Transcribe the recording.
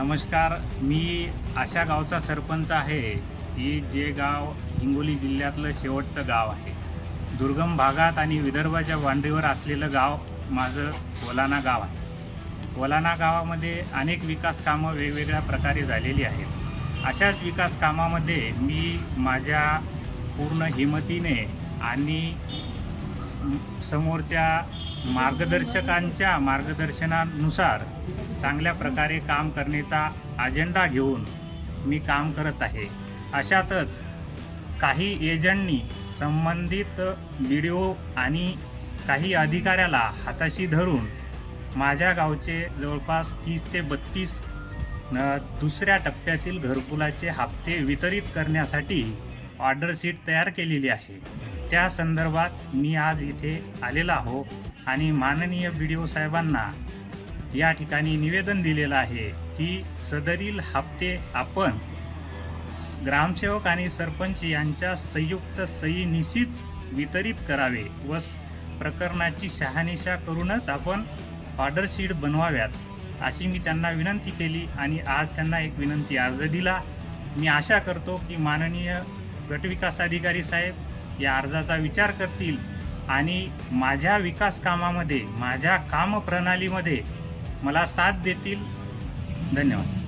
नमस्कार मी अशा गावचा सरपंच आहे. की जे गाव हिंगोली जिल्ह्यातलं शेवटचं गाव आहे. दुर्गम भागात आणि विदर्भाच्या वांडीवर असलेलं गाव माझं ओलाना गाव आहे. ओलाना गावामध्ये अनेक विकास कामं वेगवेगळ्या प्रकारे झालेली आहेत. अशाच विकास कामामध्ये मी माझ्या पूर्ण हिमतीने आणि समोरच्या मार्गदर्शकांच्या मार्गदर्शनानुसार चांगल्या प्रकारे काम करण्याचा अजेंडा घेऊन मी काम करत आहे. अशातच काही एजंटनी संबंधित बी डी ओ आणि काही अधिकाऱ्याला हाताशी धरून माझ्या गावचे जवळपास तीस ते बत्तीस दुसऱ्या टप्प्यातील घरकुलाचे हप्ते वितरित करण्यासाठी ऑर्डर शीट तयार केलेली आहे. त्या संदर्भात मी आज इथे आलेला आहो आणि माननीय बी डी ओ साहेबांना या ठिकाणी निवेदन दिलेलं आहे की सदरील हप्ते आपण ग्रामसेवक आणि सरपंच यांच्या संयुक्त सहीनिशीच वितरित करावे व प्रकरणाची शहानिशा करूनच आपण ऑर्डरशीट बनवाव्यात अशी मी त्यांना विनंती केली आणि आज त्यांना एक विनंती अर्ज दिला. मी आशा करतो की माननीय गटविकास अधिकारी साहेब या अर्जाचा विचार करतील आणि माझ्या विकास कामामध्ये माझ्या कामप्रणालीमध्ये मला साथ देतील. धन्यवाद.